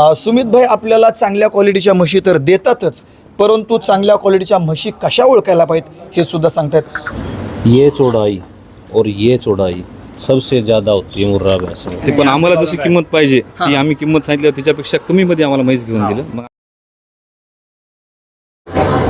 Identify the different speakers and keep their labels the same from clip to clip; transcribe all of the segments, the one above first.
Speaker 1: अ, सुमितभाई आपल्याला चांगल्या क्वालिटीच्या म्हशी तर देतातच परंतु चांगल्या क्वालिटीच्या म्हशी कशा ओळखायला पाहिजेत हे सुद्धा सांगतात
Speaker 2: ये चौड़ाई और ये चौड़ाई सबसे ज़्यादा होती है मुर्रा भैंस। में
Speaker 3: ते पण आम्हाला जशी किंमत पाहिजे ती आम्ही किंमत सांगितली त्याच्यापेक्षा कमी मध्ये आम्हाला म्हैस घेऊन दिलं. मग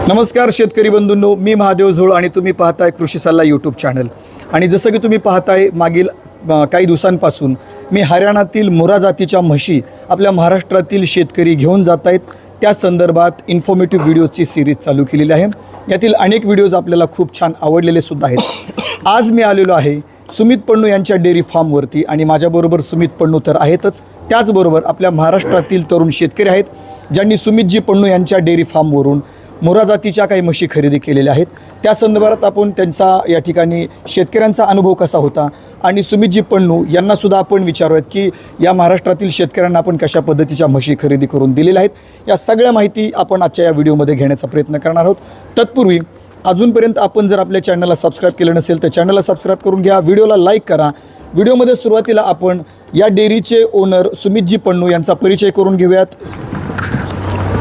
Speaker 1: नमस्कार शेतकरी बंधूंनो मी महादेव झोळ आणि तुम्ही पाहताय कृषी सल्ला यूट्यूब चॅनल आणि जसं की तुम्ही पाहताय मागील काही दिवसांपासून मी हरियाणातील मुरा जातीच्या म्हशी आपल्या महाराष्ट्रातील शेतकरी घेऊन जात आहेत. त्या संदर्भात इन्फॉर्मेटिव्ह व्हिडिओजची सिरीज चालू केलेली आहे. यातील अनेक व्हिडिओज आपल्याला खूप छान आवडलेले सुद्धा आहेत. आज मी आलेलो आहे सुमित पण्णू यांच्या डेअरी फार्मवरती आणि माझ्याबरोबर सुमित पण्णू तर आहेतच. त्याचबरोबर आपल्या महाराष्ट्रातील तरुण शेतकरी आहेत ज्यांनी सुमितजी पण्णू यांच्या डेअरी फार्मवरून मोरा जातीच्या काही म्हशी खरेदी केलेल्या आहेत. त्या संदर्भात आपण त्यांचा या ठिकाणी शेतकऱ्यांचा अनुभव कसा होता? आणि सुमितजी पण्णू यांनासुद्धा आपण विचारूयात की या महाराष्ट्रातील शेतकऱ्यांना आपण कशा पद्धतीच्या म्हशी खरेदी करून दिलेल्या आहेत? या सगळ्या माहिती आपण आजच्या या व्हिडिओमध्ये घेण्याचा प्रयत्न करणार आहोत. तत्पूर्वी अजूनपर्यंत आपण जर आपल्या चॅनलला सबस्क्राईब केलं नसेल तर चॅनलला सबस्क्राईब करून घ्या. व्हिडिओला लाईक करा. व्हिडिओमध्ये सुरुवातीला आपण या डेअरीचे ओनर सुमितजी पण्णू यांचा परिचय करून घेऊयात.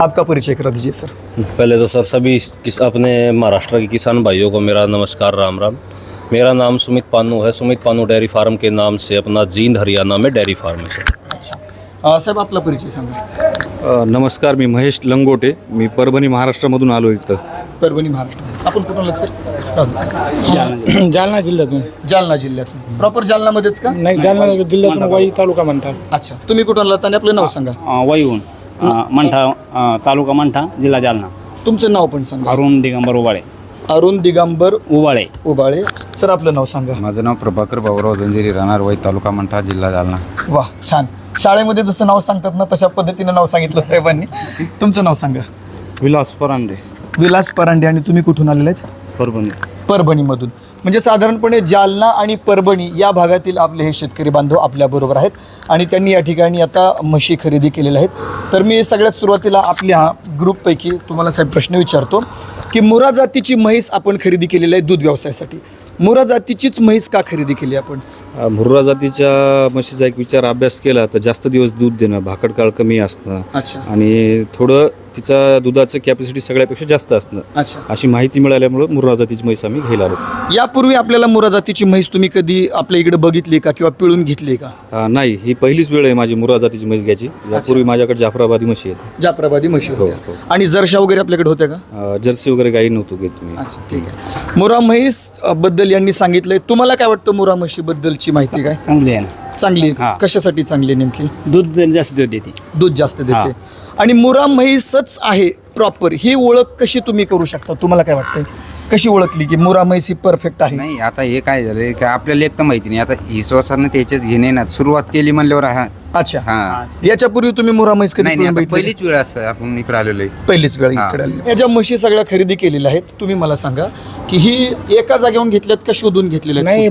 Speaker 1: आपका परिचय करा दीजिए सर।
Speaker 2: पहले तो सर सभी किस अपने महाराष्ट्र के किसान भाइयों को मेरा नमस्कार राम राम। मेरा नाम सुमित पानू है। सुमित पानू डेयरी फार्म के नाम से अपना जींद हरियाणा में डेयरी फार्म है सर।
Speaker 1: अच्छा। साहेब आपला परिचय सांगा।
Speaker 3: नमस्कार मी महेश लंगोटे. मी परभणी महाराष्ट्रामधून आलो इथं.
Speaker 1: परभणी महाराष्ट्र. आपण कुठून आलात सर?
Speaker 4: जालना. जिल्ह्यातून.
Speaker 1: जालना जिल्ह्यातून. प्रॉपर जालनामध्येच का?
Speaker 4: नाही जालना जिल्ह्यातून वाई तालुका म्हणतात.
Speaker 1: अच्छा. तुम्ही कुठून आलात आणि आपलं नाव सांगा.
Speaker 5: वैहून अ, मंठा अ, तालुका मंठा जिल्हा जालना.
Speaker 1: तुमचं नाव पण सांगा.
Speaker 5: अरुण दिगंबर उबाळे.
Speaker 1: अरुण दिगंबर
Speaker 5: उबाळे.
Speaker 1: उबाळे. सर आपलं नाव सांगा.
Speaker 6: माझं नाव प्रभाकर बाबुराव जंजिरी राहणार वै तालुका मंठा जिल्हा जालना.
Speaker 1: वा छान. शाळेमध्ये जसं नाव सांगतात ना तशा पद्धतीनं नाव सांगितलं साहेबांनी. तुमचं नाव सांगा.
Speaker 5: विलास परांडे.
Speaker 1: विलास परांडे आणि तुम्ही कुठून आलेले आहेत?
Speaker 5: परभणी.
Speaker 1: परभणीमधून. म्हणजे साधारणपणे जालना आणि परभणी या भागातील आपले हे शेतकरी बांधव आपल्याबरोबर आहेत आणि त्यांनी या ठिकाणी आता म्हशी खरेदी केलेल्या आहेत. तर मी सगळ्यात सुरुवातीला आपल्या ग्रुपपैकी तुम्हाला साहेब प्रश्न विचारतो की मुरा जातीची म्हैस आपण खरेदी केलेली आहे दूध व्यवसायासाठी. मुरा जातीचीच म्हैस का खरेदी केली आपण?
Speaker 3: मुर्रा जातीच्या म्हशीचा एक विचार अभ्यास केला तर जास्त दिवस दूध देणं भाकड काळ कमी असणं
Speaker 1: अच्छा.
Speaker 3: आणि थोडं तिचा दुधाचं कॅपॅसिटी सगळ्यापेक्षा जास्त असणं.
Speaker 1: अच्छा.
Speaker 3: अशी माहिती मिळाल्यामुळं मुर्रा जातीची म्हैस आम्ही घ्यायला आलो.
Speaker 1: यापूर्वी आपल्याला मुरा जातीची म्हैस तुम्ही कधी आपल्या इकडे बघितली का किंवा पिळून घेतली का?
Speaker 3: नाही ही पहिलीच वेळ आहे माझी मुर्रा जातीची म्हैस घ्यायची. यापूर्वी माझ्याकडे जाफराबादी म्हशी आहेत.
Speaker 1: जाफराबादी म्हशी
Speaker 3: हो,
Speaker 1: होत्या.
Speaker 3: हो.
Speaker 1: आणि जरशा वगैरे आपल्याकडे होत्या का?
Speaker 3: अ, जर्सी वगैरे काही नव्हतो घेत मी.
Speaker 1: अच्छा ठीक आहे. मुरा म्हैस अ, बद्दल यांनी सांगितलंय. तुम्हाला काय वाटतं मुरा म्हशी बद्दलची माहिती काय?
Speaker 5: चांगली आहे ना.
Speaker 1: चांगली आहे.
Speaker 5: हा.
Speaker 1: कशासाठी चांगली आहे नेमकी?
Speaker 5: दूध जास्त दूध देते
Speaker 1: दूध जास्त. देते. आणि मुरा म्हैसच आहे प्रॉपर. ही ओळख कशी तुम्ही करू शकता? तुम्हाला काय वाटतं कशी ओळखली की मुरा म्हैस ही परफेक्ट आहे?
Speaker 6: नाही आता हे काय झालं की आपल्याला एक तर माहिती नाही. आता ईश्वरनं त्याच्याच घेणे ना सुरुवात केली म्हणल्यावर हा
Speaker 1: अच्छा.
Speaker 6: हा.
Speaker 1: याच्यापूर्वी तुम्ही मुरा म्हैस कधी
Speaker 6: नाही नाही
Speaker 1: पिळून
Speaker 6: आता
Speaker 1: बघितली?
Speaker 6: पहिलीच वेळ असं आपण इकडे आलेलो आहे.
Speaker 1: पहिलीच वेळ
Speaker 6: हा.
Speaker 1: इकडे आली. या ज्या म्हशी सगळ्या खरेदी केलेल्या आहेत तुम्ही मला सांगा की ही एका जागेवरून घेतल्यात का शोधून घेतलेल्या
Speaker 4: नाही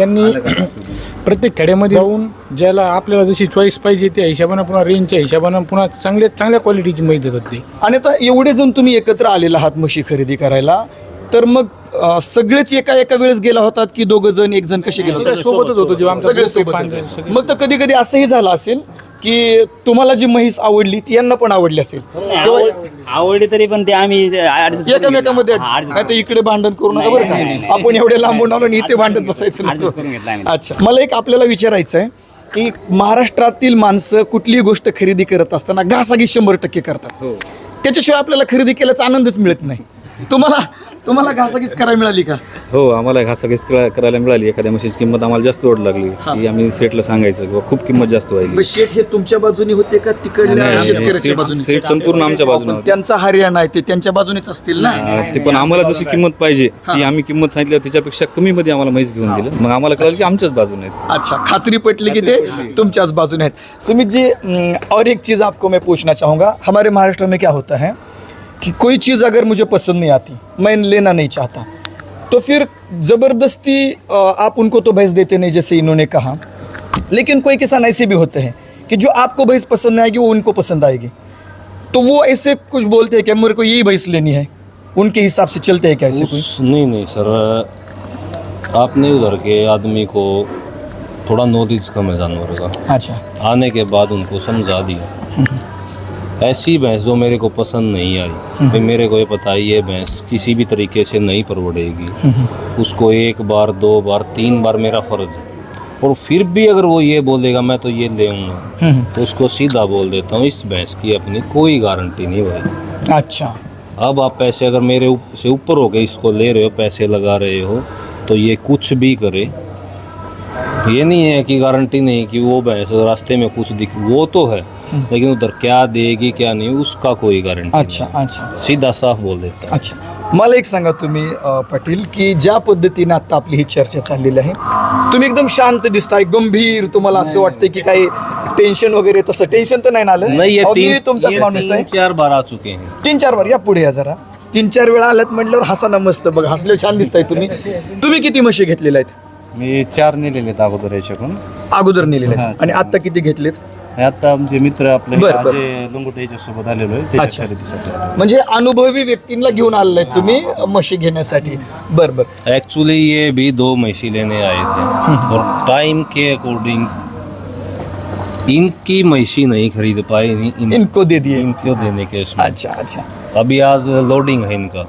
Speaker 4: यांनी प्रत्येक खेड्यामध्ये जाऊन ज्याला आपल्याला जशी चॉईस पाहिजे त्या हिशोबानं पुन्हा रेंजच्या हिशोबानं पुन्हा चांगल्या चांगल्या क्वालिटीची माहिती देतात ते.
Speaker 1: आणि आता एवढे जण तुम्ही एकत्र आलेला आहात म्हशी खरेदी करायला तर मग अं, सगळेच एका एका वेळेस गेला होतात की दोघ जण एक जण कसे गेले?
Speaker 4: सोबतच होतो जेव्हा आमचा
Speaker 1: सगळे
Speaker 4: group आहे,
Speaker 1: सोबत
Speaker 4: पाच जण,
Speaker 1: होते.
Speaker 4: सगळे
Speaker 1: मग तर कधी कधी असंही झालं असेल की तुम्हाला जी म्हैस आवडली ती यांना पण आवडली असेल किंवा
Speaker 5: आवडली तरी पण ते आम्ही
Speaker 1: एकामेकामध्ये.
Speaker 5: हा,
Speaker 1: नाही तर इकडे भांडण करू नका बरं
Speaker 5: नाही, नाही,
Speaker 1: का आपण एवढे लांबून आलो आणि इथे भांडण बसायचं
Speaker 5: Adjust
Speaker 1: नको
Speaker 5: करून घेतलं आम्ही.
Speaker 1: अच्छा मला एक आपल्याला विचारायचं आहे की महाराष्ट्रातील माणसं कुठलीही गोष्ट खरेदी करत असताना घासाघी शंभर टक्के करतात त्याच्याशिवाय आपल्याला खरेदी केल्याचा आनंदच मिळत नाही तुम्हाला तुम्हाला घासाघीच करायला मिळाली का?
Speaker 3: हो आम्हाला घासाघीस करा- करायला मिळाली. एखाद्या म्हशीची किंमत आम्हाला जास्त ओढ लागली.
Speaker 1: हा.
Speaker 3: की आम्ही सेटला सांगायचं किंवा खूप किंमत जास्त व्हायली.
Speaker 1: शेठ हे तुमच्या बाजूनी होते का तिकडल्या
Speaker 3: नाही,
Speaker 1: शेतकऱ्याच्या
Speaker 3: सेट
Speaker 1: बाजूने?
Speaker 3: सेट संपूर्ण आमच्या बाजूने
Speaker 1: पण
Speaker 3: होते.
Speaker 1: त्यांचा हरियाणा आहे ते त्यांच्या बाजूनेच असतील ना?
Speaker 3: ते पण आम्हाला जशी किंमत पाहिजे ती आम्ही किंमत सांगितली त्याच्यापेक्षा कमी मध्ये आम्हाला म्हैस घेऊन दिलं. मग आम्हाला कळलं की आमच्याच बाजूने आहेत.
Speaker 1: अच्छा खातरी पटली कि ते तुमच्याच बाजूने आहेत. सुमित जी अम, और एक चीज़ आपको मैं पूछना चाहूँगा. हमारे महाराष्ट्र में क्या होता है? कि कोई चीज़ अगर मुझे पसंद नहीं आती मैं लेना नहीं चाहता। तो फिर ज़बरदस्ती आप उनको तो भैंस देते नहीं जैसे इन्होंने कहा। लेकिन कोई किसान ऐसे भी होते हैं कि जो आपको भैंस पसंद नहीं आएगी वो उनको पसंद आएगी। तो वो ऐसे कुछ बोलते हैं कि मेरे को यही भैंस लेनी है। उनके हिसाब से चलते हैं कैसे कोई?
Speaker 2: नहीं नहीं सर आपने उधर के आदमी को थोड़ा नॉलेज कम है जानवर का।
Speaker 1: अच्छा।
Speaker 2: आने के बाद उनको समझा दिया। ऐसी भैंस जो मेरे को पसंद नहीं आई। फिर मेरे को ये पता ही है ये भैंस किसी भी तरीके से नहीं परवड़ेगी। उसको एक बार दो बार तीन बार मेरा फ़र्ज़ है। और फिर भी अगर वो ये बोलेगा मैं तो ये ले तो उसको सीधा बोल देता हूँ इस भैंस की अपनी कोई गारंटी नहीं भाई।
Speaker 1: अच्छा।
Speaker 2: अब आप पैसे अगर मेरे ऊप- से ऊपर हो गए इसको ले रहे हो पैसे लगा रहे हो तो ये कुछ भी करे। ये नहीं है कि गारंटी नहीं कि वो भैंस रास्ते में कुछ दिख वो तो है। लेकिन उधर क्या देगी क्या नहीं उसका कोई गारंटी
Speaker 1: अच्छा अच्छा।
Speaker 2: सीधा साफ बोल देता है।
Speaker 1: अच्छा मला एक सांगा तुम्ही अ, पाटील की ज्या पद्धतीने आता आपली ही चर्चा चाललेली आहे तुम्ही एकदम शांत दिसताय गंभीर तुम्हाला असं वाटतं की काही टेन्शन वगैरे तसं टेन्शन तर नाही ना आलं?
Speaker 2: नहीं ये
Speaker 1: अहो,
Speaker 2: तीन
Speaker 1: मी तुमचाच
Speaker 2: ये
Speaker 1: माणूस आहे.
Speaker 2: तीन चार बार आ चुके हैं।
Speaker 1: तीन चार वर या पुढे या जरा. तीन चार वेळा आलात म्हटल्यावर हसा ना मस्त बघ हसले छान दिसताय तुम्ही. तुम्ही किती म्हशी घेतलेल्या आहेत?
Speaker 7: मी चार नेलेले आहेत अगोदर याच्याकडून.
Speaker 1: अगोदर नेलेल्या
Speaker 7: हा,
Speaker 1: आहेत आणि आता किती घेतलेत?
Speaker 7: आता आमचे मित्र आपले
Speaker 1: बरं, बरं.
Speaker 7: अजय लंगोटे याच्यासोबत आलेलो आहे
Speaker 1: अच्छा.
Speaker 7: त्याच्या खरेदीसाठी.
Speaker 1: म्हणजे अनुभवी व्यक्तींना घेऊन आलेले तुम्ही म्हशी घेण्यासाठी. बर बर.
Speaker 2: एक्चुअली ये भी दो म्हशी लेने आए थे. और टाइम के अकॉर्डिंग इनकी म्हशी नहीं खरीद पाए इन, इन,
Speaker 1: इनको दे दिए.
Speaker 2: इनको देने के उसमें।
Speaker 1: अच्छा अच्छा.
Speaker 2: अभी आज लोडिंग है इनका।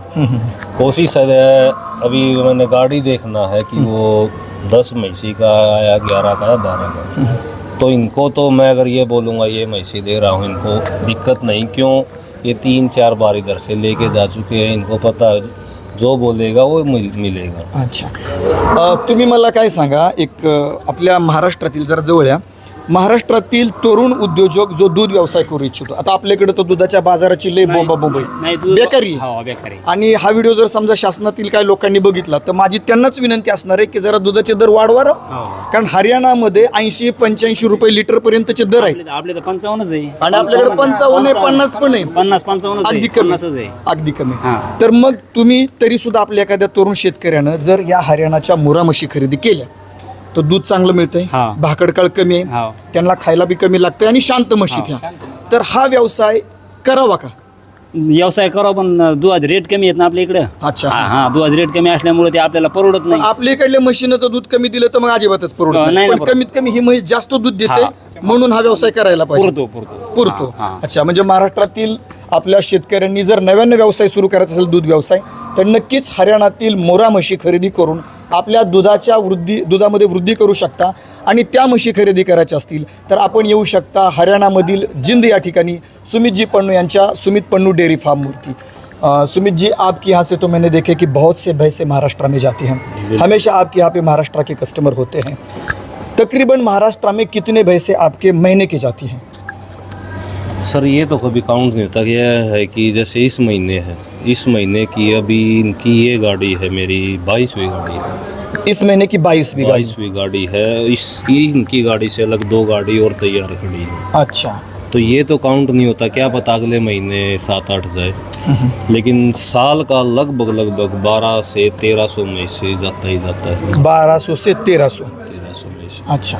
Speaker 2: कोशिश है अभी मैंने गाड़ी देखना है कि वो दस म्हैसी का आया ग्यारह का या बारह का तो इनको तो मैं अगर ये बोलूँगा ये म्हैसी दे रहा हूँ इनको दिक्कत नहीं क्यों? ये तीन चार बार इधर से लेके जा चुके हैं इनको पता है जो बोलेगा वो मिल, मिलेगा।
Speaker 1: अच्छा। अ, तुम्ही मला काय सांगा एक अ, आपल्या महाराष्ट्रातील जरा जवळ या महाराष्ट्रातील तरुण उद्योजक जो दूध व्यवसाय करू इच्छितो. आता आपल्याकडे तर दुधाच्या बाजाराची लय बोंबा
Speaker 5: नाही दूध
Speaker 1: बेकारी
Speaker 5: हो बेकारी
Speaker 1: आणि हा व्हिडिओ जर समजा शासनातील काही लोकांनी बघितला तर माझी त्यांनाच विनंती असणार आहे की जरा दुधाचे दर वाढवा राव.
Speaker 5: हो.
Speaker 1: कारण हरियाणामध्ये ऐंशी पंच्याऐंशी रुपये लिटर पर्यंतचे दर आहेत.
Speaker 5: आपले आपले तर पंचावन्नच आहे.
Speaker 1: आणि आपल्याकडे पंचावन्न आहे पन्नास पण आहे.
Speaker 5: पन्नास पंचावन्न
Speaker 1: अगदी
Speaker 5: पन्नासच
Speaker 1: कमी
Speaker 5: आहे.
Speaker 1: अगदी कमी.
Speaker 5: हा.
Speaker 1: तर मग तुम्ही तरी सुद्धा आपल्या एखाद्या तरुण शेतकऱ्यानं जर या हरियाणाच्या मुरा म्हशी खरेदी केल्या तर दूध चांगलं मिळतंय
Speaker 5: हा.
Speaker 1: भाकडकाळ कमी आहे. त्यांना खायला बी कमी लागतंय आणि शांत म्हशी त्या तर हा व्यवसाय करावा का
Speaker 5: व्यवसाय करावा पण दुधाचे रेट कमी आहेत ना आपल्या इकडं
Speaker 1: अच्छा
Speaker 5: हा हा दुधाचे रेट कमी असल्यामुळे ते आपल्याला परवडत नाही
Speaker 1: आपल्या इकडल्या म्हशीनं दूध कमी दिलं तर मग अजिबातच परवडत
Speaker 5: नाही
Speaker 1: नाही.
Speaker 5: ना
Speaker 1: पण
Speaker 5: परवडत.
Speaker 1: कमीत कमी ही म्हैस जास्त दूध देते
Speaker 5: हा.
Speaker 1: म्हणून हा व्यवसाय करायला पाहिजे.
Speaker 5: पुरतो पुरतो.
Speaker 1: पुरतो.
Speaker 5: हा, हा.
Speaker 1: अच्छा म्हणजे महाराष्ट्रातील आपल्या शेतकऱ्यांनी जर नव्यानं व्यवसाय सुरू करायचा असेल दूध व्यवसाय तर नक्कीच हरियाणातील मोरा म्हशी खरेदी करून आपल्या दुधाच्या वृद्धी दुधामध्ये वृद्धी करू शकता आणि त्या म्हशी खरेदी करायच्या असतील तर आपण येऊ शकता हरियाणामधील जिंद या ठिकाणी. सुमितजी पन्नू यांच्या सुमित पन्नू डेअरी फार्मवरती. अ, सुमित जी आपके यहाँ से तो मैंने देखे कि बहुत से भैंसे महाराष्ट्र में जाते हैं। हमेशा आपके यहाँ पे महाराष्ट्र के कस्टमर होते हैं। तकरीबन महाराष्ट्र में कितने भैंसे आपके महीने की जाती हैं?
Speaker 2: सर ये तो कभी काउंट नहीं होता यह है कि जैसे इस महीने है। इस महीने की अभी इनकी ये गाड़ी है मेरी बाईसवीं गाड़ी है।
Speaker 1: इस महीने की बाईसवीं
Speaker 2: बाईसवीं गाड़ी है। इस इनकी गाड़ी से अलग दो गाड़ी और तैयार खड़ी है।
Speaker 1: अच्छा।
Speaker 2: तो ये तो काउंट नहीं होता क्या पता अगले महीने सात आठ जाए हम्म। लेकिन साल का लगभग लगभग 12 से तेरह सौ में से जाता ही जाता है।
Speaker 1: बारह सौ से तेरह सौ। अच्छा.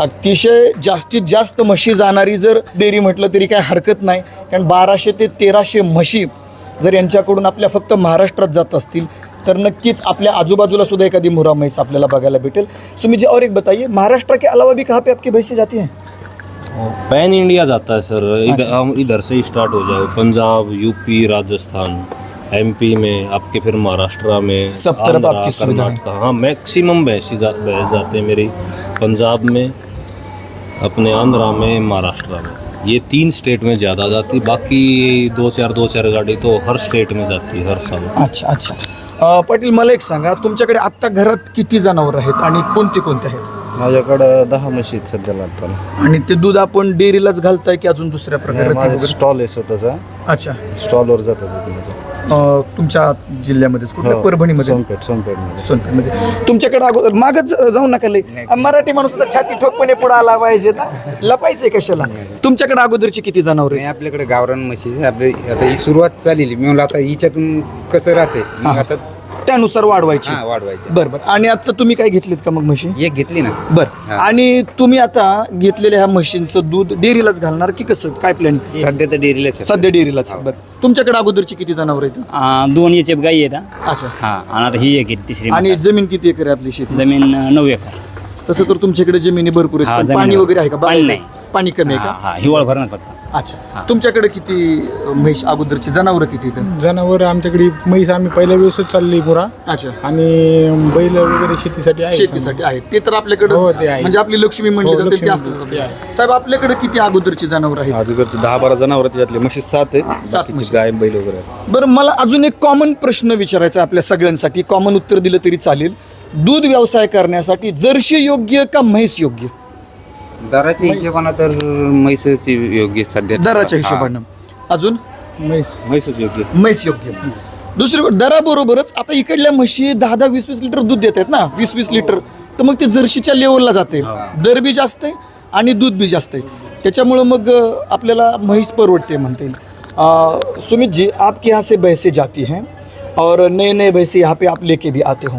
Speaker 1: अतिशय जास्तीत जास्त म्हशी जाणारी जर डेअरी म्हटलं तरी काय हरकत नाही. कारण बाराशे ते तेराशे म्हशी जर यांच्याकडून आपल्या फक्त महाराष्ट्रात जात असतील तर नक्कीच आपल्या आजूबाजूला सुद्धा एखादी मुरा म्हैस आपल्याला बघायला भेटेल. सो मुझे और एक बताइए महाराष्ट्र के अलावा भी कहाँ पे आपकी भैंसें जाती हैं?
Speaker 2: पैन इंडिया जाता है सर। इधर हम इधर से स्टार्ट हो जाए। पंजाब यूपी राजस्थान। एमपी में आपके फिर महाराष्ट्र में
Speaker 1: सब तरफ आपकी सुविधा है।
Speaker 2: हाँ मैक्सिमम भैंसी जा, भैंस जाते हैं मेरी पंजाब में अपने आंध्रा में महाराष्ट्र में। ये तीन स्टेट में ज़्यादा जाती बाकी दो चार दो चार गाड़ी तो हर स्टेट में जाती हर साल।
Speaker 1: अच्छा अच्छा। अं, पाटील मला एक सांगा तुमच्याकडे आत्ता घरात किती जनावर आहेत आणि कोणते कोणते आहेत?
Speaker 7: माझ्याकडं दहा म्हशी आहेत सध्याला आता
Speaker 1: आणि ते दूध आपण डेअरीलाच घालताय की अजून दुसऱ्या प्रकारे
Speaker 7: माझा
Speaker 1: वगैरे?
Speaker 7: स्टॉल आहे स्वतःचा.
Speaker 1: अच्छा.
Speaker 7: स्टॉलवर जातात दूध माझं.
Speaker 1: अं, तुमच्या जिल्ह्यामध्येच कुठल्या?
Speaker 7: हो,
Speaker 1: परभणीमध्ये?
Speaker 7: सोनपेठ सोनपेठमध्ये.
Speaker 1: सोनपेठमध्ये. तुमच्याकडे अगोदर मागच जाऊ नका लय मराठी माणूस छाती ठोकपणे पुढे आला पाहिजे ना. लपायचे कशाला? तुमच्याकडे अगोदरची किती जनावर
Speaker 6: नाही आपल्याकडे गावरान म्हशी आपली आता ही सुरुवात चाललेली. मी म्हणलं आता हिच्यातून कसं राहते? मग आता
Speaker 1: त्यानुसार वाढवायची.
Speaker 6: हा वाढवायचे.
Speaker 1: बर बर. आणि आता तुम्ही काय घेतलीत का मग म्हशी?
Speaker 6: एक घेतली ना.
Speaker 1: बर.
Speaker 6: हा.
Speaker 1: आणि तुम्ही आता घेतलेल्या ह्या म्हशींचं दूध डेअरीलाच घालणार की कसं? काय प्लॅन
Speaker 6: सध्या तर डेअरीलाच आहे.
Speaker 1: सध्या डेअरीलाच बर. तुमच्याकडे अगोदरची किती जनावर आहेत?
Speaker 5: आ, दोन याचे गाई आहेत हा.
Speaker 1: अच्छा.
Speaker 5: हा आणि आता ही एक आहे, तिसरी
Speaker 1: आणि जमीन किती एकर आहे आपली शेती?
Speaker 5: आहे. जमीन अ, नऊ एकर.
Speaker 1: तसं तर तुमच्याकडे जमिनी भरपूर
Speaker 5: हा,
Speaker 1: आहेत पण
Speaker 5: जमीन
Speaker 1: पाणी
Speaker 5: आहे.
Speaker 1: वगैरे आहे का?
Speaker 5: पाणी नाही.
Speaker 1: पाणी कमी आहे
Speaker 5: हा
Speaker 1: का?
Speaker 5: हा हिवाळ भरणच फक्त.
Speaker 1: अच्छा. तुमच्याकडे किती अ, म्हैस अगोदरची जनावरं किती इथं
Speaker 4: जनावर आमच्याकडे म्हैस आम्ही पहिल्या वेळेसच चालली पुरा.
Speaker 1: अच्छा.
Speaker 4: आणि बैल वगैरे शेतीसाठी आहे
Speaker 1: शेतीसाठी आहे ते तर आपल्याकडे
Speaker 4: हो, ते आहे.
Speaker 1: म्हणजे आपली लक्ष्मी म्हणली
Speaker 4: हो,
Speaker 1: जाते ते असतात
Speaker 4: म्हणली.
Speaker 1: साहेब आपल्याकडे किती अगोदरची जनावर आहेत?
Speaker 3: अगोदरचे दहा बारा जनावर त्याच्यातले म्हशी सात आहेत.
Speaker 1: सात
Speaker 3: बाकीचे
Speaker 1: म्हशी.
Speaker 3: गाय बैल वगैरे आहेत.
Speaker 1: बरं मला अजून एक कॉमन प्रश्न विचारायचा आहे आपल्या सगळ्यांसाठी. कॉमन उत्तर दिलं तरी चालेल. दूध व्यवसाय करण्यासाठी जर्शी योग्य का म्हैस योग्य?
Speaker 6: दराच्या हिशोबानं तर म्हैसची योग्य सध्या
Speaker 1: दराच्या
Speaker 6: हा.
Speaker 1: हिशोबानं. अजून?
Speaker 4: म्हैस.
Speaker 3: म्हैसच योग्य
Speaker 1: म्हैस योग्य. दुसरी गोष्ट, दराबरोबरच आता इकडल्या म्हशी दहा दहा वीस वीस लिटर दूध देत आहेत ना? वीस वीस लिटर. तर मग ते जर्शीच्या लेवलला जाते. दर बी जास्त आहे आणि दूध बी जास्त आहे. त्याच्यामुळं मग आपल्याला म्हैस परवडते म्हणता. येईल सुमित जी आपके यहाँ से भैंसें जाती हैं और नए नए भैंसे यहाँ पे आप लेके भी आते हो।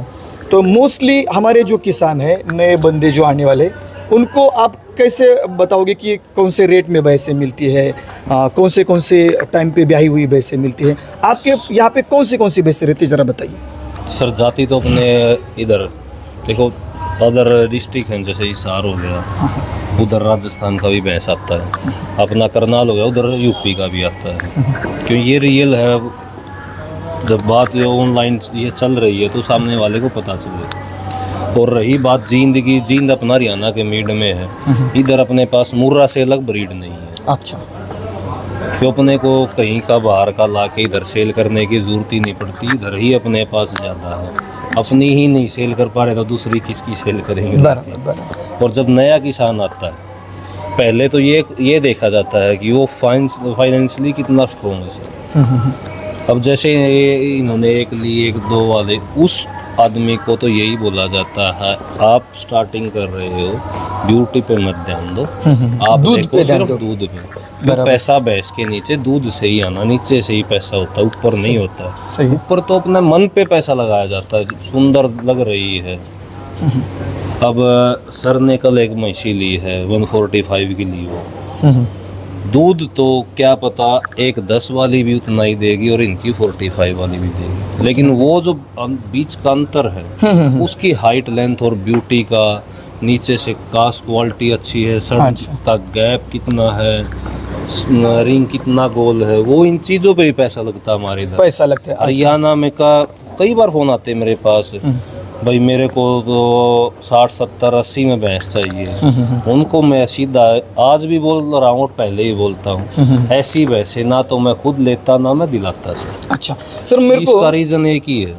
Speaker 1: तो मोस्टली हमारे जो किसान हैं नए बंदे जो आने वाले उनको आप कैसे बताओगे कि कौन से रेट में भैंसें मिलती है? आ, कौन से कौन से टाइम पे ब्याही हुई भैंसें मिलती है? आपके यहाँ पे कौन सी कौन सी भैंसें रहती है? ज़रा बताइए।
Speaker 2: सर जाती तो अपने इधर देखो अदर डिस्ट्रिक्ट हैं जैसे हिसार हो गया। उधर राजस्थान का भी भैंस आता है। अपना करनाल हो गया उधर यूपी का भी आता है। क्यों ये रियल है जब बात ऑनलाइन ये चल रही है तो सामने वाले को पता चले। और रही बात जींद की जींद अपना हरियाणा के मीड में है। इधर अपने पास मुर्रा से अलग ब्रीड नहीं है।
Speaker 1: अच्छा।
Speaker 2: क्यों अपने को कहीं का बाहर का ला के इधर सेल करने की ज़रूरत ही नहीं पड़ती इधर ही अपने पास ज़्यादा है। अपनी ही नहीं सेल कर पा रहे तो दूसरी किसकी सेल करेंगे? और जब नया किसान आता है पहले तो ये ये देखा जाता है कि वो फाइनेंस फाइनेंशियली कितना स्ट्रॉन्ग है सर। अब जैसे इन्होंने एक ली एक दो वाले उस आदमी को तो यही बोला जाता है आप स्टार्टिंग कर रहे हो ब्यूटी पे मत ध्यान दो। आप
Speaker 1: दूध पे
Speaker 2: सिर्फ़
Speaker 1: दो।
Speaker 2: दूध पे क्यों पैसा भैंस के नीचे दूध से ही आना नीचे से ही पैसा होता है ऊपर नहीं होता। है ऊपर तो अपने मन पे पैसा लगाया जाता है सुंदर लग रही है। अब सर ने कल एक म्हैसी ली है 145 की ली वो। दूध तो क्या पता एक दस वाली भी उतना ही देगी और इनकी 45 वाली भी देगी। लेकिन वो जो अं- बीच का अंतर है उसकी हाइट लेंथ और ब्यूटी का नीचे से कास्ट क्वालिटी अच्छी है सर
Speaker 1: अच्छा।
Speaker 2: का गैप कितना है रिंग कितना गोल है वो इन चीज़ों पे भी पैसा लगता है हमारे इधर।
Speaker 1: पैसा लगता है अच्छा।
Speaker 2: हरियाणा में का कई बार फ़ोन आते हैं मेरे पास। भाई मेरे को तो साठ सत्तर अस्सी में भैंस चाहिए। उनको मैं सीधा आज भी बोल रहा हूँ और पहले ही बोलता हूँ। ऐसी भैंसे ना तो मैं खुद लेता ना मैं दिलाता सर।
Speaker 1: अच्छा सर मेरे को
Speaker 2: इसका रीजन एक ही है।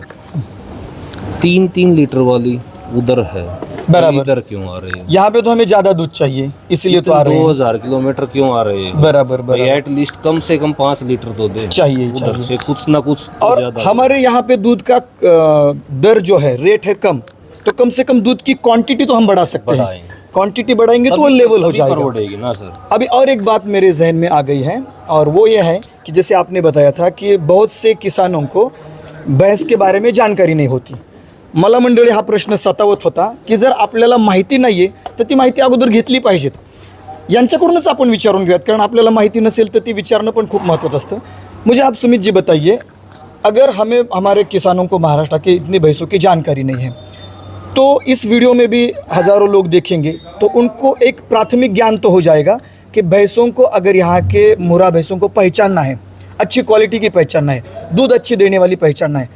Speaker 2: तीन तीन लीटर वाली उधर है।
Speaker 1: बराबर।
Speaker 2: इधर क्यों आ रहे हैं?
Speaker 1: यहाँ पे तो हमें ज़्यादा दूध चाहिए इसलिए तो आ रहे
Speaker 2: दो हज़ार किलोमीटर क्यों आ रहे हैं?
Speaker 1: बराबर
Speaker 2: एटलीस्ट कम से कम पाँच लीटर तो दे।
Speaker 1: चाहिए,
Speaker 2: उधर
Speaker 1: चाहिए।
Speaker 2: से कुछ ना कुछ तो
Speaker 1: और
Speaker 2: ज़्यादा
Speaker 1: हमारे यहाँ पे दूध का अ, दर जो है रेट है कम। तो कम से कम दूध की क्वांटिटी तो हम बढ़ा सकते हैं।
Speaker 2: बढ़ाएँगे।
Speaker 1: क्वांटिटी बढ़ाएँगे तो वो लेवल हो
Speaker 2: तभी
Speaker 1: जाएगा।
Speaker 2: परवड़ेगी ना सर
Speaker 1: अभी और एक बात मेरे जहन में आ गई है और वो ये है कि जैसे आपने बताया था कि बहुत से किसानों को भैंस के बारे में जानकारी नहीं होती। मला मंडळी हा प्रश्न सतावत होता की जर आपल्याला माहिती नाही आहे तर ती माहिती अगोदर घेतली पाहिजेत. यांच्याकडूनच आपण विचारून घेऊयात कारण आपल्याला माहिती नसेल तर ती विचारणं पण खूप महत्त्वाचं असतं. मुझे आप सुमित जी बताइए अगर हमें हमारे किसानों को महाराष्ट्र के इतनी भैंसों की जानकारी नहीं है तो इस वीडियो में भी हज़ारों लोग देखेंगे तो उनको एक प्राथमिक ज्ञान तो हो जाएगा कि भैंसों को अगर यहाँ के मुरा भैंसों को पहचानना है अच्छी क्वालिटी की पहचानना है दूध अच्छी देने वाली पहचानना है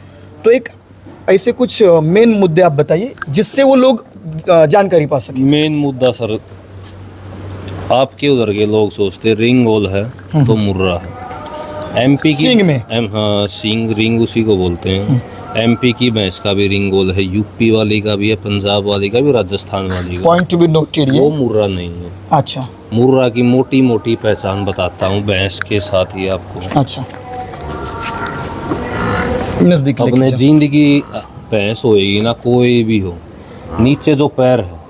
Speaker 1: तो एक ऐसे कुछ मेन मुद्दे आप बताइए जिससे वो लोग जानकारी पा सकें।
Speaker 2: मेन मुद्दा सर आपके उधर के लोग सोचते रिंग गोल है तो मुर्रा है। एमपी की
Speaker 1: सींग में?
Speaker 2: एम हाँ सींग रिंग उसी को बोलते हैं। एमपी की भैंस का भी रिंग गोल है यूपी वाली का भी है पंजाब वाली का भी राजस्थान वाली का।
Speaker 1: पॉइंट टू बी नोटेड
Speaker 2: वो मुर्रा नहीं है।
Speaker 1: अच्छा।
Speaker 2: मुर्रा की मोटी मोटी पहचान बताता हूँ भैंस के साथ ही आपको।
Speaker 1: अच्छा। नज़दीक
Speaker 2: अपने ज़िंदगी भैंस होएगी ना कोई भी हो नीचे जो पैर है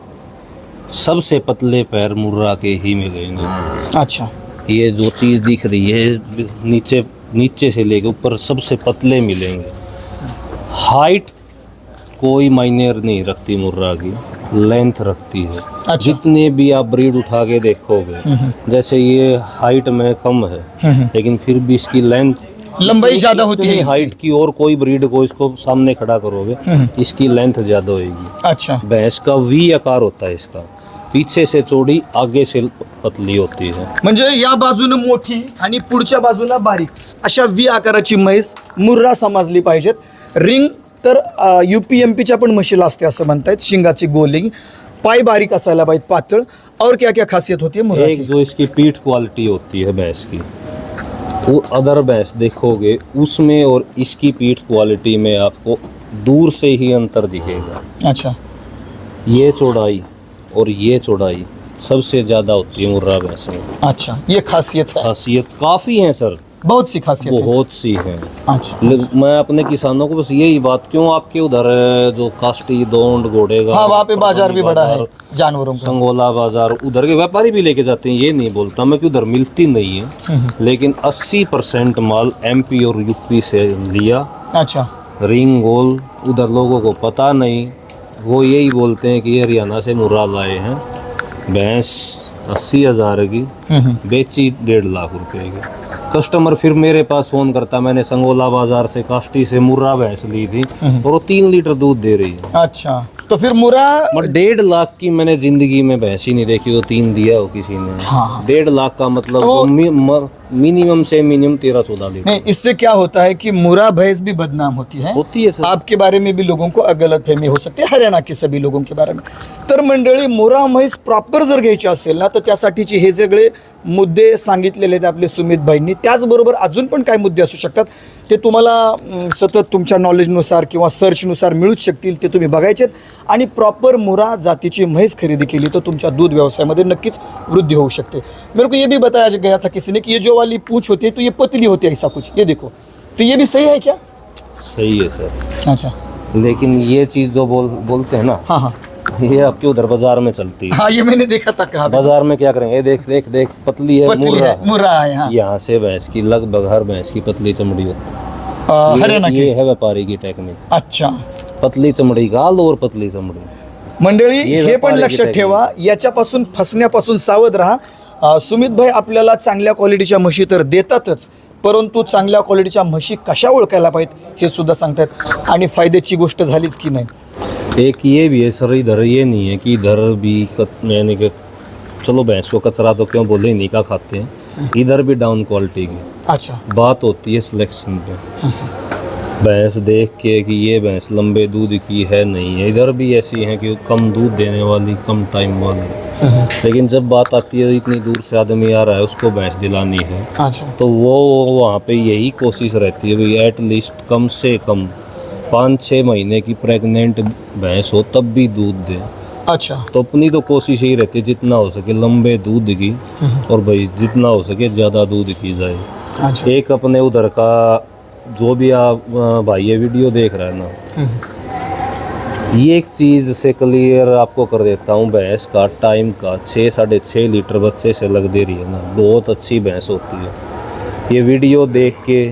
Speaker 2: सबसे पतले पैर मुर्रा के ही मिलेंगे।
Speaker 1: अच्छा।
Speaker 2: ये जो चीज़ दिख रही है नीचे नीचे से लेके ऊपर सबसे पतले मिलेंगे। हाइट कोई मायने नहीं रखती मुर्रा की लेंथ रखती है।
Speaker 1: अच्छा।
Speaker 2: जितने भी आप ब्रीड उठा के देखोगे जैसे ये हाइट में कम है लेकिन फिर भी इसकी लेंथ
Speaker 1: लंबाई ज़्यादा होती है।
Speaker 2: हाइट की और कोई ब्रीड को इसको सामने खड़ा करोगे इसकी लेंथ ज़्यादा होगी
Speaker 1: अच्छा।
Speaker 2: भैंस का वी आकार होता है इसका। पीछे से चौड़ी आगे से पतली होती है।
Speaker 1: म्हणजे या बाजूनं मोठी आणि पुढच्या बाजूला बारीक अशा व्ही आकाराची म्हैस मुर्रा समजली पाहिजेत. रिंग तर यू पी एम पीच्या पण म्हशीला असते असं म्हणतायत. शिंगाची गोलिंग पाय बारीक असायला पाहिजे पातळ. और क्या क्या खासियत होती है मुर्रा
Speaker 2: एक
Speaker 1: की?
Speaker 2: जो इसकी पीठ क्वालिटी होती है भैंस की। वो अदर भैंस देखोगे उसमें और इसकी पीठ क्वालिटी में आपको दूर से ही अंतर दिखेगा।
Speaker 1: अच्छा।
Speaker 2: ये चौड़ाई और ये चौड़ाई सबसे ज़्यादा होती है मुर्रा भैंस में
Speaker 1: अच्छा ये खासियत है।
Speaker 2: खासियत काफ़ी है सर।
Speaker 1: बहुत सी खासियत है।
Speaker 2: बहुत सी है।
Speaker 1: अच्छा।
Speaker 2: मैं अपने किसानों को बस यही बात क्यों आपके उधर है, जो काष्टी दोंड घोड़ेगा
Speaker 1: हाँ वहाँ पे बाज़ार भी बड़ा है जानवरों का।
Speaker 2: संगोला बाज़ार उधर के व्यापारी भी लेके जाते हैं ये नहीं बोलता मैं कि उधर मिलती नहीं है लेकिन 80 परसेंट माल एमपी और यूपी से लिया।
Speaker 1: अच्छा।
Speaker 2: रिंग गोल उधर लोगों को पता नहीं वो यही बोलते हैं कि हरियाणा से मुर्रा लाए हैं भैंस अस्सी हज़ार की बेची डेढ़ लाख रुपए की। कस्टमर फिर मेरे पास फ़ोन करता मैंने संगोला बाज़ार से काष्टी से मुर्रा भैंस ली थी और वो तीन लीटर दूध दे रही है।
Speaker 1: अच्छा तो फिर
Speaker 2: मुरा डेढ़ लाख की मैंने ज़िंदगी में भैंस ही नहीं देखी वो तीन दिया हो किसी ने।
Speaker 1: हाँ।
Speaker 2: डेढ़ लाख का मतलब
Speaker 1: तो-
Speaker 2: मिनिमम से मिनिमम तेरह चौदह लीटर।
Speaker 1: नहीं इससे क्या होता है कि मुरा भैंस भी बदनाम होती है।
Speaker 2: होती है सर।
Speaker 1: आपके बारे में भी लोगों को गलत फहमी हो सकते है हरियाणा के सभी लोगों के बारे में। तर मंडळी मुरा म्हैस प्रॉपर जर घ्यायची असेल ना तर त्यासाठीचे हे सगळे मुद्दे सांगितलेले आहेत आपले सुमित भाईंनी. त्याचबरोबर अजून पण काय मुद्दे असू शकतात. ते तुम्हाला सतत तुमच्या नॉलेजनुसार किंवा सर्चनुसार मिळूच शकतील ते तुम्ही बघायचेत. आणि प्रॉपर मुरा जातीची म्हैस खरेदी केली तर तुमच्या दूध व्यवसायामध्ये नक्कीच वृद्धि हो सकते मेरे को ये भी बताया गया था किसी ने कि ये जो वाली पूछ होती है तो ये पतली होती है ऐसा कुछ। ये देखो। तो ये भी सही है क्या?
Speaker 2: सही है सर।
Speaker 1: अच्छा।
Speaker 2: लेकिन ये चीज़ जो बोल बोलते हैं ना
Speaker 1: हाँ हाँ।
Speaker 2: ये आपके उधर बाजार में चलती है।
Speaker 1: हाँ ये मैंने देखा था कहा
Speaker 2: बाजार में क्या करेंगे? देख देख देख पतली है
Speaker 1: पतली
Speaker 2: मुर्रा।
Speaker 1: है मुर्रा है हाँ।
Speaker 2: यहाँ से भैंस की लगभग हर भैंस की पतली चमड़ी होती है। ये- है व्यापारी की टेक्निक।
Speaker 1: अच्छा।
Speaker 2: पतली चमड़ी गाल और पतली चमड़ी।
Speaker 1: मंडळी हे पण लक्षात ठेवा याच्यापासून फसण्यापासून सावध राहा. सुमित भाई आपल्याला चांगल्या क्वालिटीच्या म्हशी तर देतातच परंतु चांगल्या क्वालिटीच्या म्हशी कशा ओळखायला पाहिजेत हे सुद्धा सांगतात. आणि फायद्याची गोष्ट झालीच की नाही.
Speaker 2: एक ये भी है सर इधर ये नहीं है कि इधर भी यानी कि चलो भैंस को कचरा तो क्यों बोले नहीं का खाते हैं। इधर भी डाउन क्वालिटी की
Speaker 1: अच्छा।
Speaker 2: बात होती है सिलेक्शन पे। भैंस देख के कि ये भैंस लंबे दूध की है नहीं है। इधर भी ऐसी हैं कि कम दूध देने वाली कम टाइम वाली। लेकिन जब बात आती है इतनी दूर से आदमी आ रहा है उसको भैंस दिलानी है
Speaker 1: अच्छा।
Speaker 2: तो वो वहाँ पे यही कोशिश रहती है भाई एट लीस्ट कम से कम पाँच छः महीने की प्रेग्नेंट भैंस हो तब भी दूध दे।
Speaker 1: अच्छा।
Speaker 2: तो अपनी तो कोशिश यही रहती है जितना हो सके लंबे दूध की और भाई जितना हो सके ज़्यादा दूध की जाए।
Speaker 1: अच्छा।
Speaker 2: एक अपने उधर का जो भी आप भाई ये वीडियो देख रहा है ना। ये एक चीज़ से क्लियर आपको कर देता हूँ भैंस का टाइम का। छः साढ़े छः लीटर बच्चे से लग दे रही है ना। बहुत अच्छी भैंस होती है। ये वीडियो देख के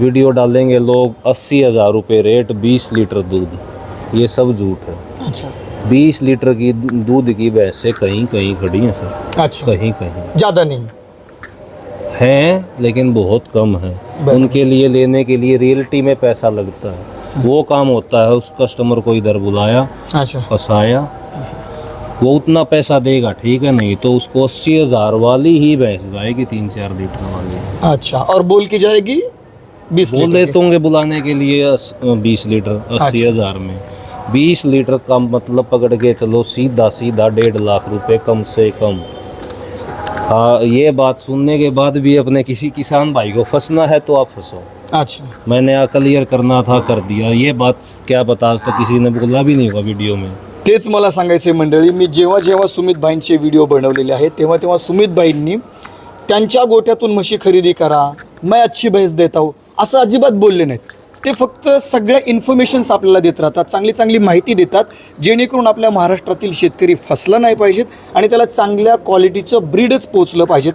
Speaker 2: वीडियो डालेंगे लोग अस्सी हज़ार रुपये रेट बीस लीटर दूध। ये सब झूठ है।
Speaker 1: अच्छा।
Speaker 2: बीस लीटर की दूध की भैंसें कहीं कहीं खड़ी हैं सर।
Speaker 1: अच्छा।
Speaker 2: कहीं कहीं।
Speaker 1: ज़्यादा नहीं।
Speaker 2: हैं लेकिन बहुत कम है। उनके लिए लेने के लिए रियलिटी में पैसा लगता है। वो काम होता है उस कस्टमर को इधर बुलाया
Speaker 1: अच्छा।
Speaker 2: फंसाया। वो उतना पैसा देगा ठीक है? नहीं तो उसको अस्सी हज़ार वाली ही भैंस जाएगी तीन चार लीटर वाली।
Speaker 1: अच्छा और बोल की जाएगी? बीस
Speaker 2: बोल देते होंगे बुलाने के लिए बीस लीटर अस्सी
Speaker 1: अच्छा।
Speaker 2: हज़ार में। बीस लीटर का मतलब पकड़ के चलो सीधा सीधा डेढ़ लाख रुपए कम से कम। हाँ ये बात सुनने के बाद भी अपने किसी किसान भाई को फंसना है तो आप फंसो।
Speaker 1: अच्छा।
Speaker 2: मैंने क्लियर करना था कर दिया। ये बात क्या बता आज तक किसी ने बोला भी नहीं हुआ वीडियो में।
Speaker 1: तेच मला सांगायचं मंडळी मी जेव्हा जेव्हा सुमित भाईंचे व्हिडिओ बनवलेले आहेत तेव्हा तेव्हा सुमित भाईंनी त्यांच्या गोट्यातून म्हशी खरेदी करा मैं अच्छी भैंस देता हूँ. असं अजिबात बोलले नाहीत. ते फक्त सगळ्या इन्फॉर्मेशन्स आपल्याला देत राहतात चांगली चांगली माहिती देतात जेणेकरून आपल्या महाराष्ट्रातील शेतकरी फसला नाही पाहिजेत आणि त्याला चांगल्या क्वालिटीचं ब्रीडच पोचलं पाहिजेत.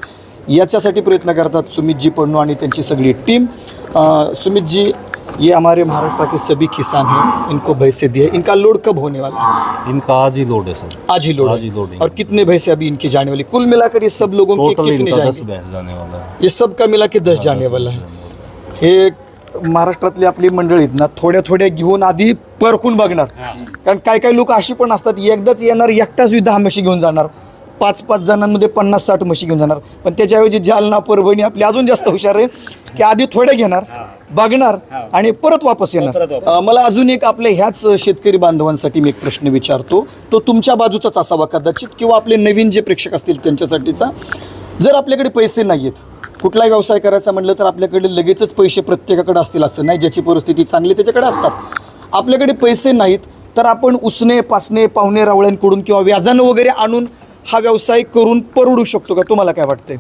Speaker 1: याच्यासाठी प्रयत्न करतात सुमितजी पडणू आणि त्यांची सगळी टीम सुमितजी ये हमारे महाराष्ट्र के सभी किसान हैं इनको भैंसे दिए. इनका लोड कब होने वाला है?
Speaker 2: इनका आज ही लोड है सर.
Speaker 1: आज ही लोड
Speaker 2: आज ही। लोडिंग
Speaker 1: और कितने भैंसे अभी इनके जाने वाली? कुल मिलाकर ये सब लोगों के कितने
Speaker 2: जाने वाला है.
Speaker 1: ये सब का मिला के दस जाने वाला है।
Speaker 2: है।
Speaker 1: हे महाराष्ट्रातली आपली मंडळी आहेत ना थोड्या थोड्या घेऊन आधी परखून बघणार. कारण काय काय लोक अशी पण असतात एकदाच येणार एकटाच दहा म्हशी घेऊन जाणार. पाच पाच जणांमध्ये पन्नास साठ म्हशी घेऊन जाणार. पण त्याच्याऐवजी जालना परभणी आपली अजून जास्त हुशार आहे की आधी थोड्या घेणार. बघणार आणि परत वापस येणार. मला अजून एक आपल्या ह्याच शेतकरी बांधवांसाठी मी एक प्रश्न विचारतो. तो तुमच्या बाजूचाच असावा कदाचित किंवा आपले नवीन जे प्रेक्षक असतील त्यांच्यासाठीचा. जर आपल्याकडे पैसे नाही आहेत कुठलाही व्यवसाय करायचा म्हटलं तर आपल्याकडे लगेचच पैसे प्रत्येकाकडे असतील असं नाही ज्याची परिस्थिती चांगली त्याच्याकडे असतात. आपल्याकडे पैसे नाहीत तर आपण उसने पासने पाहुणे रावळ्यांकडून किंवा व्याजानं वगैरे आणून हा व्यवसाय करून परवडू शकतो का? तुम्हाला काय वाटतंय?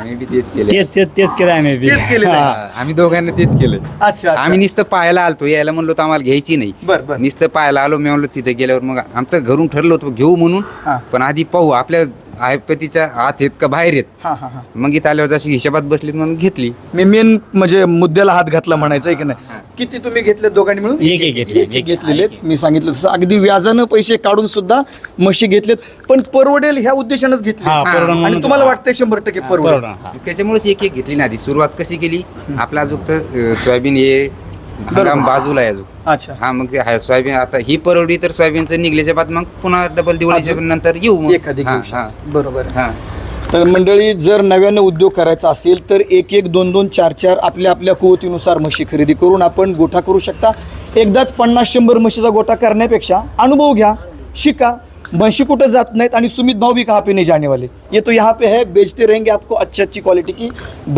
Speaker 6: आम्ही बी तेच केले.
Speaker 5: तेच तेच तेच केलं आम्ही बी.
Speaker 1: तेच केलेलं आहे.
Speaker 5: हा.
Speaker 6: आम्ही दोघांना तेच केलं.
Speaker 1: अच्छा
Speaker 6: आम्ही नुसतं पाहायला आलतो. यायला म्हणलो तर आम्हाला घ्यायची नाही.
Speaker 1: बरं बरं.
Speaker 6: नुसतं पाहायला आलो. मी म्हणलो तिथे गेल्यावर मग आमचं घरून ठरलं होतं घेऊ म्हणून.
Speaker 1: हां.
Speaker 6: पण आधी पाहू. आपल्या आयपतीच्या आत आहेत का बाहेर आहेत?
Speaker 1: हां हां हां.
Speaker 6: मग इथं आल्यावर जशी हिशोबात बसलीत म्हणून घेतली.
Speaker 1: मी मेन म्हणजे मुद्द्याला हात घातला म्हणायचं आहे की नाही? किती तुम्ही घेतले दोघांनी मिळून?
Speaker 5: एक एक घेतले.
Speaker 1: एक एक घेतलेले मी सांगितलं तसं. अगदी व्याजानं पैसे काढून सुद्धा म्हशी घेतलेत. पण परवडेल ह्या उद्देशानंच घेतले.
Speaker 5: हा, परवडून
Speaker 1: आणि
Speaker 5: म्हणून-
Speaker 1: तुम्हाला वाटतंय शंभर टक्के परवडेल.
Speaker 5: बरोबर.
Speaker 6: त्याच्यामुळेच एक एक घेतली ना आधी. सुरुवात कशी केली? आपला तर अं, सोयाबीन हे हंगाम बाजूला आहे अजून.
Speaker 1: अच्छा.
Speaker 6: हा मग ते हा सोयाबीन आता ही परवडी तर सोयाबीनचं निघल्याच्या बाद मग पुन्हा डबल दिवाळीच्या नंतर येऊ मग.
Speaker 1: एखादी
Speaker 6: हा,
Speaker 1: घेऊ
Speaker 6: हा,
Speaker 1: शकतो. बरोबर आहे.
Speaker 6: हा.
Speaker 1: तर मंडळी जर नव्यानं उद्योग करायचा असेल तर एक एक दोन दोन चार चार आपल्या आपल्या कुवतीनुसार म्हशी खरेदी करून आपण गोठा करू शकता. एकदाच पन्नास शंभर म्हशीचा गोठा करण्यापेक्षा अनुभव घ्या शिका. म्हशी कुठं जात नाहीत आणि सुमित भाऊ भी कहाँ पे नहीं जाने वाले ये तो यहाँ पे है बेचते रहेंगे आपको अच्छी अच्छी क्वालिटी की अं,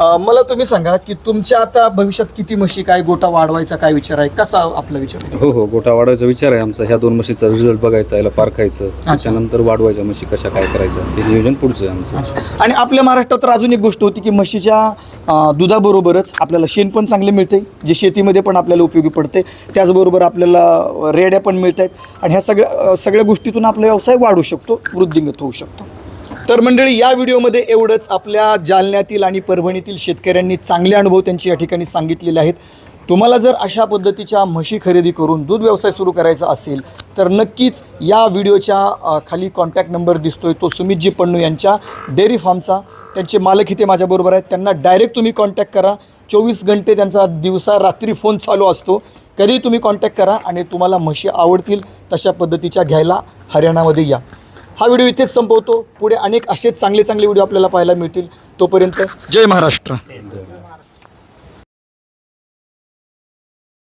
Speaker 1: मला तुम्ही सांगा की तुमच्या आता भविष्यात किती म्हशी काय गोठा वाढवायचा काय विचार आहे? कसा आपला विचार आहे?
Speaker 3: हो हो गोटा वाढवायचा विचार आहे आमचा. ह्या दोन म्हशीचा रिझल्ट बघायचा याला पारखायचं. त्याच्यानंतर वाढवायच्या म्हशी कशा काय करायचं हे नियोजन पुढचं आहे आमचं.
Speaker 1: अच्छा. आणि आपल्या महाराष्ट्रात तर अजून एक गोष्ट होती की म्हशीच्या अं, दुधाबरोबरच आपल्याला शेण पण चांगले मिळते जे शेतीमध्ये पण आपल्याला उपयोगी पडते. त्याचबरोबर आपल्याला अं, रेड्या पण मिळत आहेत आणि ह्या सगळ्या अं, सगळ्या गोष्टीतून आपला व्यवसाय वाढू शकतो वृद्धिंगत होऊ शकतो. तर मंडळी या व्हिडिओमध्ये एवढंच. आपल्या जालन्यातील आणि परभणीतील शेतकऱ्यांनी चांगले अनुभव त्यांचे या ठिकाणी सांगितलेले आहेत. तुम्हाला जर अशा पद्धतीच्या म्हशी खरेदी करून दूध व्यवसाय सुरू करायचा असेल तर नक्कीच या व्हिडिओच्या खाली कॉन्टॅक्ट नंबर दिसतोय. तो सुमितजी पण्णू यांच्या डेअरी फार्मचा. त्यांचे मालक इथे माझ्याबरोबर आहेत. त्यांना डायरेक्ट तुम्ही कॉन्टॅक्ट करा. चोवीस घंटे त्यांचा दिवसा रात्री फोन चालू असतो. कधीही तुम्ही कॉन्टॅक्ट करा आणि तुम्हाला म्हशी आवडतील तशा पद्धतीच्या घ्यायला हरियाणामध्ये या. हा व्हिडिओ इथेच संपवतो. पुढे अनेक असेच चांगले चांगले व्हिडिओ आपल्याला पाहायला मिळतील. तोपर्यंत जय महाराष्ट्र.